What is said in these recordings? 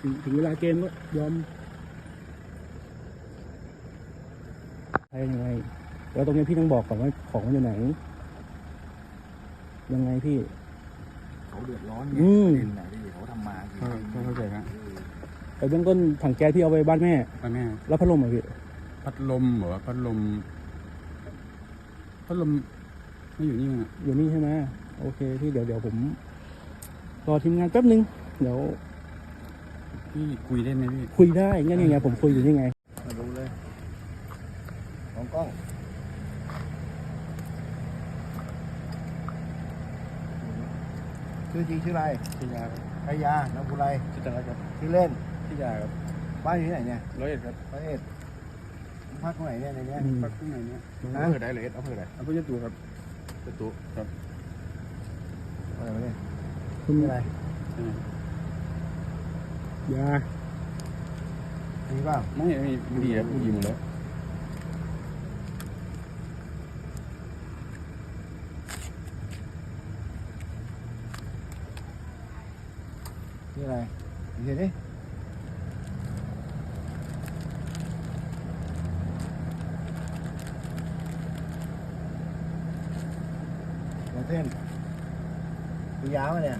ถึงถึงเวลาเกมก็ยอมใช่ยังไงแล้วตรงนี้พี่ต้องบอกก่อนว่าของมันอยู่ไหน ยังไงพี่ เขาเดือดร้อนอืไงมดินไหนดิเขาทำมาจริงเข้าเข้าใจครับแต่เบื้องต้นถังแก๊สพี่เอาไปบ้านแม่ป้าแม่แล้วพัดลมอะพี่ พัดลมเหรอพัดลม พัดลมไม่อยู่นี่มั้งอะอยู่นี่ใช่ไหมโอเคพี่เดี๋ยวเดี๋ยวผมรอทีมงานแป๊บนึง เดี๋ยว พี่คุยได้ไหมพี่คุยได้งั้นยังไงผมคุยอยู่นี่ไงมาดูเลยของกล้องชื่อจริงชื่ออะไรพี่ยาครับชายาน้ำกุไรพี่จะรักครับชื่อเล่นพี่ยาครับบ้านอยู่ที่ไหนเนี่ยร้อยเอ็ดครับประเทศพักตรงไหนเนี่ยในเนี้ยอืมพักข้างในเนี้ยฮะอำเภอได้เลยอำเภอไหนอำเภอยะตูครับยะตูครับอะไรวะเนี่ยคุณชื่ออะไรใช่ไหม ยามีเปล่าไม่ไม่บุรีครับบุรีหมดแล้วชื่ออะไรเดี๋ยวดิหัวเส้นมียาวไหมเนี่ย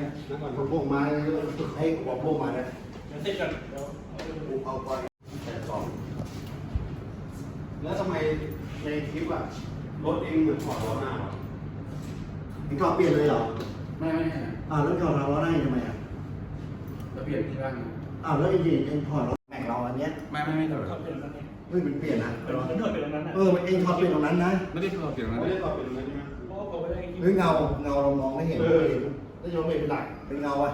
เนี่ยนั่งก่อนพวกมาให้หัวพวกมาเลยเสร็จก่อนเดี๋ยวเอาก่อนแต่สองแล้วทำไมในคลิปอะรถเองเหมือนถอดล้อหน้าเหรอเองถอดเปลี่ยนเลยเหรอไม่ไม่อ้าแล้วถอดล้อหน้าทำไมอะแล้วเปลี่ยนที่บ้านอ้าแล้วเองเองถอดล้อแม็กเราอันเนี้ยไม่ไม่ไม่ถอดเขาเป็นตรงนั้นเฮ้ยมันเปลี่ยนนะเป็นมันถอดเป็นตรงนั้นนะเออมันเองถอดเปลี่ยนตรงนั้นนะไม่ได้ถอดเปลี่ยนนะไม่ได้ตอบเป็นตรงนั้นใช่ไหมเพราะว่าไม่ได้กินเฮ้ยเงาเงาเรามองไม่เห็นเออ แล้วยกเมย์เป็นหลักเป็นเงาอะ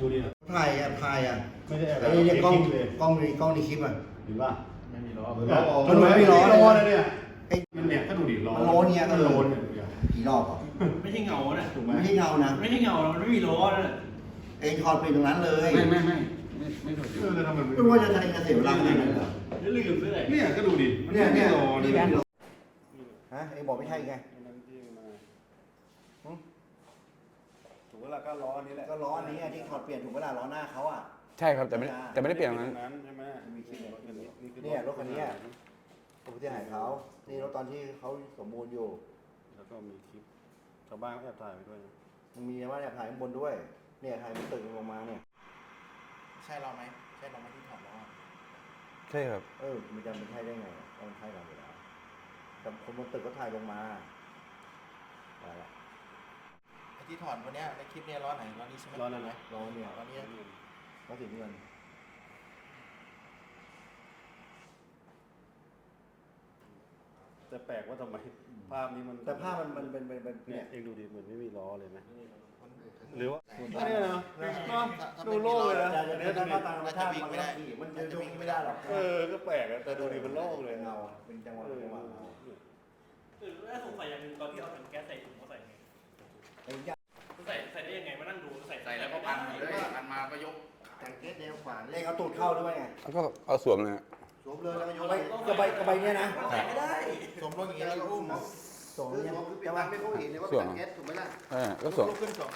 ดูดิถ่ายอะถ่ายอะไม่ได้แอบไอ้เนี่ยกล้องเลยกล้องในกล้องในคลิปอะเห็นป่ะไม่มีล้อล้อออกมันไม่ล้อเลยล้อเลยเนี่ยไอ้มันเนี่ยก็ดูดิล้อมันล้อเนี่ยมันเออโลนเนี่ยกี่รอบอะไม่ใช่เงานะถูกไหมไม่ใช่เงานะไม่ใช่เงามันไม่มีล้อนะเองถอดเปลี่ยนตรงนั้นเลยไม่ไม่ไม่ไม่ไม่ถอดเปลี่ยเออนจะทำมันไม่ว่าจะใช้เกษตรเวลาขนาดนั้นเหรอแล้วลืมด้วยเนี่ยก็ดูดิมัเนี่ยเนี่ยไม่ล้อนี่เนี่ยแบนฮะเองบอกไม่ใช่ไง ถูกเวลาก็ล้ออันนี้แหละก็ล้ออันนี้อะที่ถอดเปลี่ยนถูกเวลาล้อหน้าเขาอะ ใช่ครับแต่ไม่ได้แต่ไม่ได้เปลี่ยนตรงนั้นใช่ไหมมีคลิปเนี่ยนี่คือเนี่ยรถคันนี้อะผมที่หายเขานี่รถตอนที่เขาสมบูรณ์อยู่ แล้วก็มีคลิปชาวบ้านเขาแอบถ่ายไปด้วยนะมันมีว่าเนี่ยถ่ายข้างบนด้วย เนี่ยถ่ายมันตึกลงมาเนี่ย ใช่เราไหมใช่เราไหมที่ถอดล้อใช่ครับ เออ มันจะมันใช่ได้ไงอะก็มันใช่เราอยู่แล้วแต่คนบนตึกก็ถ่ายลงมาอะไรล่ะไอ้ ที่ถอดวันเนี้ยในคลิปเนี้ยล้อไหนล้อนี้ใช่ไหมล้อนั่นไหมล้อเนี่ยล้อนี้ก็ถึงเงินแต่แปลกว่าทำไมภาพนี้มันแต่ภาพมันมันเป็นเป็นเป็นเนี่เนี่ยยเองดูดิเหมือนไม่มีล้อเลยไหมมันหรือว่าถ้อันเนี้ยนะเนอะดูโล่งเลยนะแต่เดี๋ยวถ้าตามธรรมชาติมันก็ขี่มันจะวิ่งไม่ได้หรอกเออก็แปลกอะแต่ดูดิมันโล่งเลยเงาเป็นจังหวะจังหวะเงาคือแล้วสงสัยอย่างหนึงตอนที่เอาถังแก๊สใส่ถุงเขาใส่ไง ไอ้ยักษ์ ใส่ใส่ได้ยังไงมานั่งดูใส่ใส่แล้วก็พันเลยพันมาก็ยกแต่งเกสแนวขวาเลขเอาตูดเข้าด้วยไงแล้วก็เอาสวมเลยฮะสวมเลยแล้วก็ยกไปกระใบกระใบเนี่ยนะใส่ไม่ได้สวมรถอย่างนี้แล้วก็อุ้มสวมเนี่ยจะว่าไม่เขาเห็นเลยว่าสวมเป็นแก๊สถูกไหมล่ะเออก็สวมลุกขึ้นสอง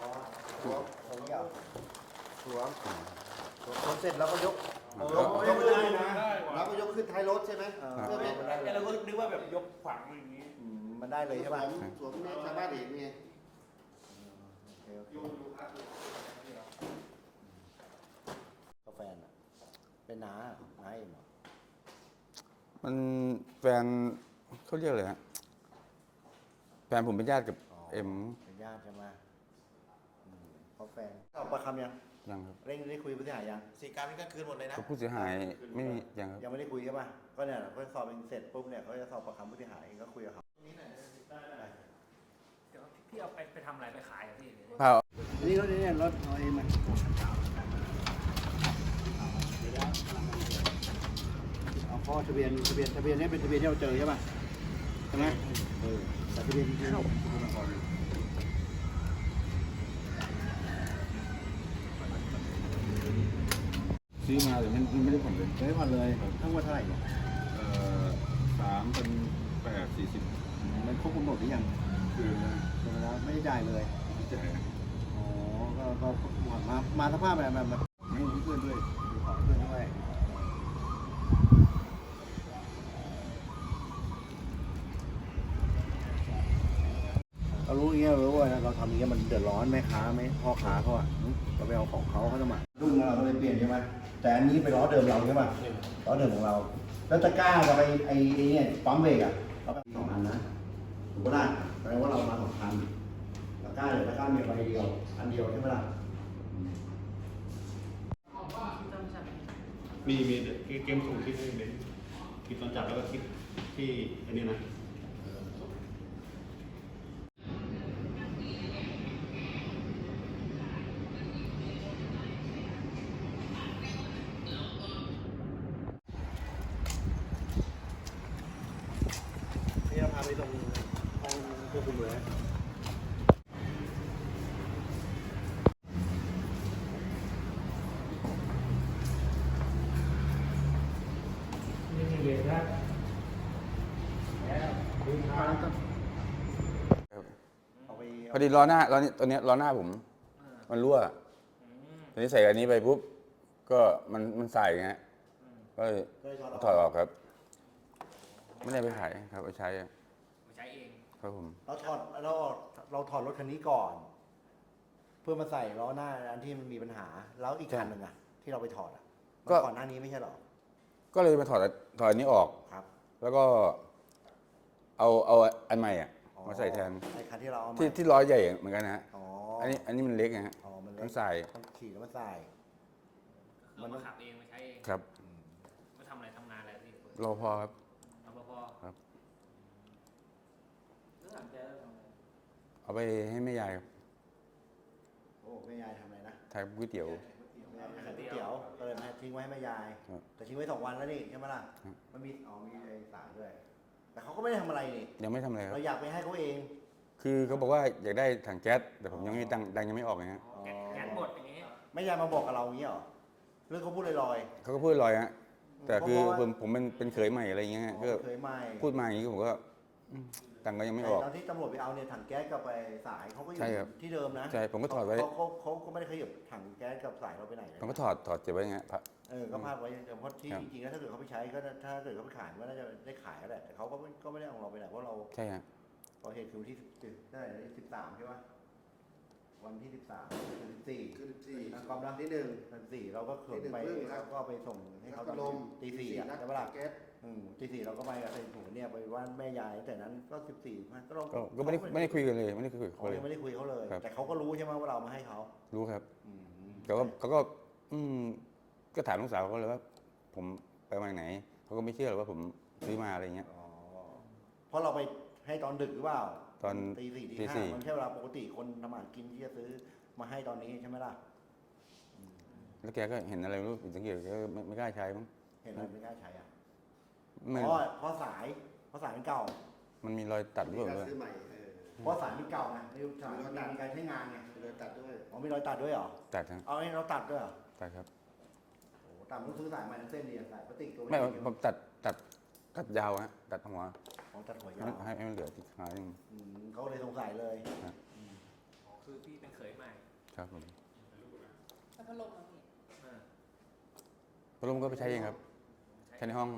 อ๋อสวมสวมยาวสวมสวมเสร็จแล้วก็ยกยกยกไม่ได้นะแล้วก็ยกขึ้นท้ายรถใช่ไหมเออเพื่อไม่มันได้เลไอ้ยเราก็นึกว่าแบบยกขวางอย่างนี้อื มมันได้เลยใช่ป่ะสวมในชาวบ้านเห็นไงโอเคโอเคกาแฟนอะเป็นน้าน้าเองเหรอมันแฟนเขาเรียกอะไรฮะแฟนผมเป็นญาติกับเอ็มเป็นญาติใช่ไหมอืมเขาแฟนเอาประคำยังยังครับเร่งได้คุยผู้เสียหายยัง สี่การนี่ก็คืนหมดเลยนะกับผู้เสียหายไม่มียังครับ ยังไม่ได้คุยใช่ป่ะก็เนี่ยเขาสอบเองเสร็จปุ๊บเนี่ยเขาจะสอบประคำผู้เสียหายเองก็คุยกับเขา พี่เอาไปไปทำอะไรไปขายเหรอพี่เปล่าอันนี้รถนี้เนี่ยรถเอาเองมันเอาข้อทะเบียนทะเบียนทะเบียนเนี่ยเป็นทะเบียนที่เราเจอใช่ป่ะใช่ไหมเออแต่ทะเบียนที่เราซื้อมาแต่ไม่ไม่ได้ผ่อนเลยไม่ผ่อนเลยทั้งหมดเท่าไหร่เนี่ยเอ่อสามพันแปดสี่สิบ มันครบกำหนดหรือยังคือใช่ไหมครับไม่ได้จ่ายเลยไม่จ่ายอ๋อก็ก็ผ่อนมามาสภาพแบบแบบแบบไม่มีเพื่อนด้วยขอเพื่อนด้วยเรารู้อย่างเงี้ยรู้ว่าเราทำอย่างเงี้ยมันเดือดร้อนแม่ค้าไหมพ่อค้าเขาอะหึเราไปเอาของเขาเขาจะมารุ่นเราก็เลยเปลี่ยนใช่ไหมแต่อันนี้เป็นล้อเดิมเราใช่ไหมล้อเดิมของเรา แล้วตะกร้ากับไอ้ไอ้ไอ้เนี่ยปั๊มเบรกอะเราไปสองอันนะ ถูกปะล่ะแปลว่าเรามาสองพันตะกร้าเดี๋ยวตะกร้ามีใบเดียว อันเดียวใช่ไหมล่ะมีมีเดี๋ยวเกมส่งคลิปให้เบนคลิปตอนจับแล้วก็คลิปที่อันนี้นะ นี่เราพาไปตรงห้อง ควบคุมเลยนี่มีเวรนะแล้วดูทางก็เอาไปพอดีล้อหน้าล้อนี้ตัวเนี้ยล้อหน้าผม มันรั่วทีนี้ใส่อันนี้ไปปุ๊บ ก็มันมันใส่ไงฮะก็เลยก็เลยถอดออกถอดออกครับ ไม่ได้ไปขายครับไปใช้ ครับผม เราถอดเราเราถอดรถคันนี้ก่อนพื่อมาใส่ล้อหน้าอันที่มันมีปัญหา แล้วอีกใช่คันหนึ่งอะที่เราไปถอดอะก็ ก่อนหน้านี้ไม่ใช่หรอก็เลยมาถอดถอดอันนี้ออก ครับแล้วก็ เอาเอาอันใหม่อะอ๋อมาใส่แทนไอ้คันที่เราเอามาที่ที่ล้อใหญ่เหมือนกันนะฮะอ๋ออันนี้อันนี้มันเล็กนะฮะอ๋อมันเล็ต้องกใส่ต้องขี่แล้วมาใส่ เรามาขับเองมาใช้เองครับ มาทำอะไรทำงานอะไรพี่รอพอครับ รปภ ครับ แล้วถามแกแล้วทำอะไร เอาไปให้แม่ยายครับโอ้แม่ยายทำอะไรนะทำก๋วยเตี๋ยว แม่ยายขายก๋วยเตี๋ยวก็เลยมาทิ้งไว้ให้แม่ยาย ครับแต่ทิ้งไว้สองวันแล้วนี่ใช่ไหมล่ะครับ มันมีอ๋อมีไอ้สายด้วย แต่เขาก็ไม่ได้ทำอะไรนี่ยังไม่ทำอะไรครับ เราอยากไปให้เขาเอง คือเขาบอกว่าอยากได้ถังแก๊สแต่ผมยังไม่ดังดังยังไม่ออกนะฮะแกะแกะหมดอย่างงี้ แม่ยายมาบอกกับเราอย่างนี้เหรอหรือเขาพูดลอยเขาก็พูดลอยฮะๆแต่คือเพราะว่าผมผมเป็นเป็นเขยใหม่อะไรอย่างเงี้ยฮะอ๋อก็เคยไม่พูดมาอย่างงี้ผมก็อืม ตังค์ก็ยังไม่ออก ตอนที่ตำรวจไปเอาเนี่ยถังแก๊สกับไปสายเขาก็อยู่ใช่ครับที่เดิมนะใช่ผมก็ถอดไว้ เขาเขาเขาเขาไม่ได้ขยับถังแก๊สกับสายเราไปไหนเลยผมก็ถอดถอดเก็บไว้อย่างเงี้ยพระ เออก็พาดไว้เพราะที่ครับ จริงๆแล้วถ้าเกิดเขาไปใช้ก็ถ้าเกิดเขาไปขายก็น่าจะได้ขายแล้วแหละแต่เขาก็ไม่ก็ไม่ได้เอาเราไปไหนเพราะเราใช่ฮะ พอเหตุคือวันที่สิบเท่าไหร่นะสิบสามใช่ปะ วันที่สิบสามสิบสี่คือสี่นะความรักที่หนึ่ง สิบสี่เราก็ขนที่หนึ่งไปครึ่งครับ แล้วก็ไปส่งให้เขาแล้วก็ลมตีสี่อะนักใช่ปะล่ะแก๊สอืมตีสี่เราก็ไปกับไอ้หนูเนี่ยไปว่านแม่ยายแต่นั้นก็สิบสี่ก็เราก็ก็ไม่ได้ไม่ได้คุยกันเลยไม่ได้คุยกับเขาเขาเลยยังไม่ได้คุยเขาเลย ครับ แต่เขาก็รู้ใช่ไหมว่าเรามาให้เขารู้ครับอืมเขาก็เขาก็อืมก็ถามลูกสาวเขาเลยว่า ผมไปมาจากไหนเขาก็ไม่เชื่อหรอกว่าผมซื้อมาอะไรเงี้ย อ๋อเพราะเราไปให้ตอนดึกหรือเปล่า ตอนตีสี่ตีตีห้าสี่มันแค่เวลาปกติคนทำอาหารกินที่จะซื้อมาให้ตอนนี้ใช่ไหมล่ะ แล้วแกก็เห็นอะไรไม่รู้ผิดสังเกตแกก็ไม่ไม่กล้าใช้มั้งเห็นอะไรไม่กล้าใช้อะมันเพราะเพราะสายเพราะสายมันเก่า มันมีรอยตัดด้วยมีการด้วย ซื้อใหม่เออเพราะสายมันเก่าไงไม่รู้สายมันมีการใช้งานไงเลยตัดด้วยอ๋อมีรอยตัดด้วยเหรอตัดครับเอาให้เราตัดด้วยเหรอตัดครับ โอ้ตัดต้องซื้อสายใหม่ทั้งเส้นดีอะสายพลาสติกตัวไม่เล็กผมตัดตัดตัดยาวฮะตัดหัว ของตัดหัวให้ยามันวให้ให้มันเหลือติดขาหนึ่งอืมเขาเลยสงสัยเลยอ๋อคือพี่เป็นเขยใหม่ครับผมแล้วพัดลมอะพี่เออพัดลมก็ไปใช้เองครับใช้ในห้อง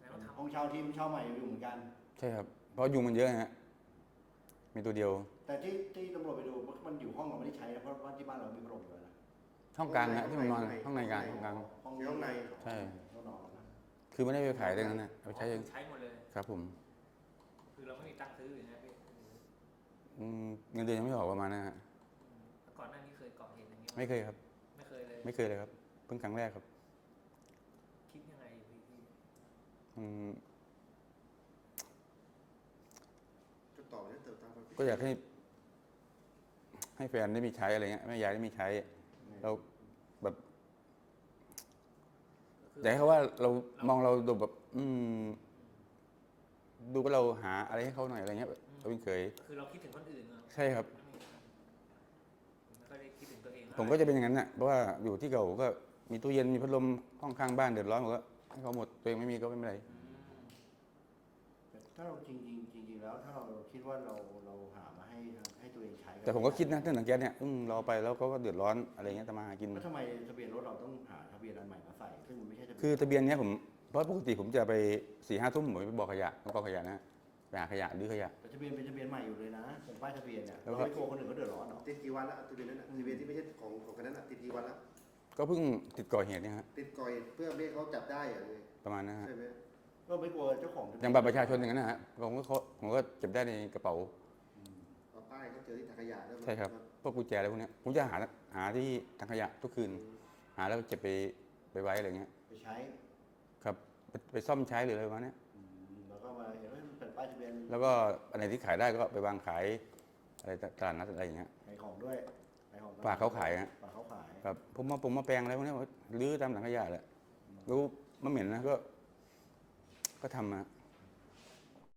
แล้วทำห้องเช่าที่เช่าใหม่อยู่เหมือนกัน ใช่ครับ เพราะยุงมันเยอะฮะมีตัวเดียว แต่ที่ที่ตำรวจไปดูมันอยู่ห้องเราไม่ได้ใช้นะเพราะว่าที่บ้านเรามีพัดลมอยู่แล้วนะห้องกลางฮะที่มันนอนห้องในกลางห้องกลาง ห้องมีห้องในใช่ ห้องนอนนะคือไม่ได้ไปขายตรงนั้นนะเอาไปใช้เองใช้หมดเลย ครับผม คือเราไม่มีตังค์ซื้ออย่างเงี้ยพี่อืมเงินเดือนยังไม่ออกประมาณนั้นฮะแล้วก่อนหน้านี้เคยก่อเหตุอย่างเงี้ยไม่เคยครับ ไม่เคยเลย ไม่เคยเลยครับ เพิ่งครั้งแรกครับคิดยังไงพี่พี่อืมก็ต่อเนี่ยเติมตามความคิดก็อยากให้ ให้แฟนได้มีใช้อะไรเงี้ยแม่ยายได้มีใช้ เราแบบอยากให้เขาว่าเรามองเราดูแบบ อืม ดูว่าเราหาอะไรให้เขาหน่อยอะไรเงี้ยเราเป็นเคย คือเราคิดถึงคนอื่นเนอะใช่ครับ ไม่ค่อยได้คิดถึงตัวเองผมก็จะเป็นอย่างนั้นน่ะเพราะว่าอยู่ที่เก่าก็มีตู้เย็นมีพัดลมห้องข้างบ้านเดือดร้อนผมก็ให้เขาหมดตัวเองไม่มีก็ไม่เป็นไร อืมแต่ถ้าเราจริงจริงๆจริงๆแล้วถ้าเราคิดว่าเราเราหามาให้ให้ตัวเองใช้แต่ผมก็คิดนะเรื่องหนังแก๊สเนี่ยอืมรอไปแล้วเขาก็เดือดร้อนอะไรเงี้ยทำมาหากิน แล้วทำไมทะเบียนรถเราต้องหาทะเบียนอันใหม่มาใส่ ซึ่งมันไม่ใช่ทะเบียนคือทะเบียนเนี้ยผม เพราะปกติผมจะไปสี่ห้าทุ่มผมไปบอกขยะต้องกองขยะนะไปหาขยะดื้อขยะแต่ทะเบียนเป็นทะเบียนใหม่อยู่เลยนะเป็นป้ายทะเบียนเนี่ยแล้วเราก็ไม่กลัวคนอื่นเขาเดือดร้อนหรอติดกี่วันละทะเบียนนั้นน่ะทะเบียนที่ไม่ใช่ของของคนนั้นน่ะติดกี่วันละก็เพิ่งติดก่อเหตุเนี่ยฮะติดก่อยเพื่อไม่ให้เขาจับได้อย่างไงประมาณนั้นฮะใช่ไหมก็ไม่กลัวเจ้าของทะเบีอย่างบัตรประชาชนอย่างนั้นนะฮะผมก็เขาผมก็เก็บได้ในกระเป๋าเอาป้ายเขาเจอที่ถังขยะแล้วมันใช่ครับพวกกุญแจอะไรพวกเนี้ยผมจะหาหาที่ถังขยะทุกคืน หาแล้วเก็บไปไปไว้อะไรเงี้ยไปใช้ครับ ไปไปซ่อมใช้หรืออะไรประมาณเนี้ยอืมแล้วก็มาเห็นว่ามันเป็นป้ายทะเบียนแล้วก็อันไหนที่ขายได้ก็ไปวางขายอะไรตลาดนัดอะไรอย่างเงี้ย ขายของด้วยขายของฝากเขาขายฮะ ฝากเขาขายครับผมมาผมมาแปลงอะไรพวกเนี้ยผมก็รื้อตามถังขยะแหละรู้มันเหม็นนะก็ ก็ทำมาอ